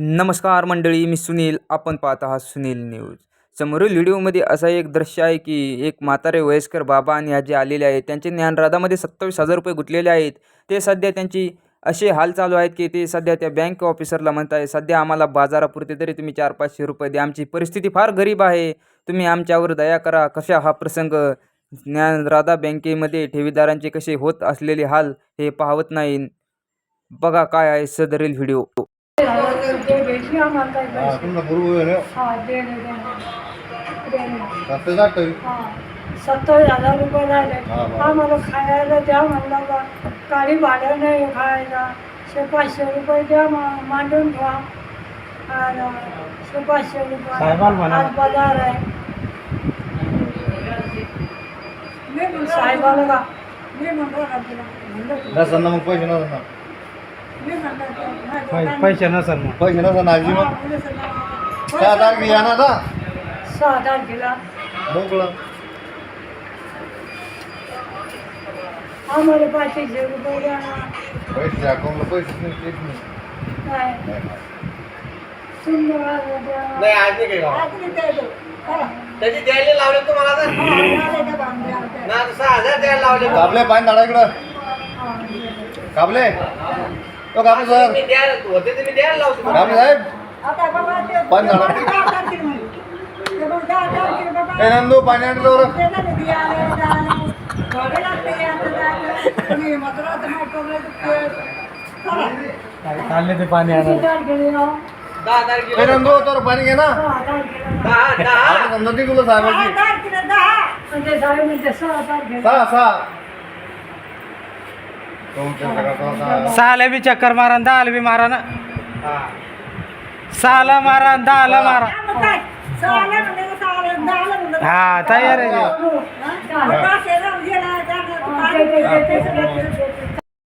नमस्कार मंडळी मी सुनील. आपण पाहत आहात सुनील न्यूज. समोरील व्हिडिओमध्ये असा एक दृश्य आहे की एक म्हातारे वयस्कर बाबा आणि आजी आलेले आहेत. त्यांचे ज्ञानराधामध्ये सत्तावीस हजार रुपये गुंतलेले आहेत. ते सध्या त्यांची असे हाल चालू आहेत की ते सध्या त्या बँक ऑफिसरला म्हणत आहे सध्या आम्हाला बाजारापुरते तरी तुम्ही चार पाचशे रुपये द्या. आमची परिस्थिती फार गरीब आहे. तुम्ही आमच्यावर दया करा. कशा हा प्रसंग ज्ञानराधा बँकेमध्ये ठेवीदारांचे कसे होत असलेले हाल हे पाहत नाही. बघा काय आहे सदरील व्हिडिओ. ते भेटली आम्हाला काही हा, पैसे तुमचा बरोबर आहे हा देणे देणे देणे रस्ते जात हा सत्तावीस हजार रुपये राहिले हा, बरं. आम्हाला खायला द्या म्हणलं बा गाडी भाडं नाही खायला शे पाचशे रुपये द्या मा- मांडून ठेवा आणि शे पाचशे रुपये आज बाजार आहे साहेबाला का मी म्हणतो ना तुला म्हणलं नसन ना मग पैसे नसन ना मी म्हणलं पैसे नसेल मग. पैसे नसन ना आजी मग. सहा तारखे या ना आता सहा तारखेला मोकळं. आम्हाला पाचशे रुपये द्या ना. पैसे अकाउंटला पैसे नाही. काय? नाही, आज नाही. त्याची द्यायला लावले तुम्हाला हा? ना सहा हजार द्यायला लावले. काबले पाणी धाडा इकडं. हा. तो काबले सर मी द्यायला होते ते मी द्यायला लावतो काबले साहेब. आता बाबा ते- पाणी झालं. ए नंदू पाणी आणलं बरं. चालले ते पाणी आणायला? दहा ए तारखेला नंदू तर पाणी घे ना. दहा दहा आता समजा ती तुला सहा साहेबाची सहा. सहा सहा तुमच्या घरात सहा. सहाला बी चक्कर मारा आणि दहाला बी मारा ना सहाला मारा आणि दहाला मारा हा तयार आहे.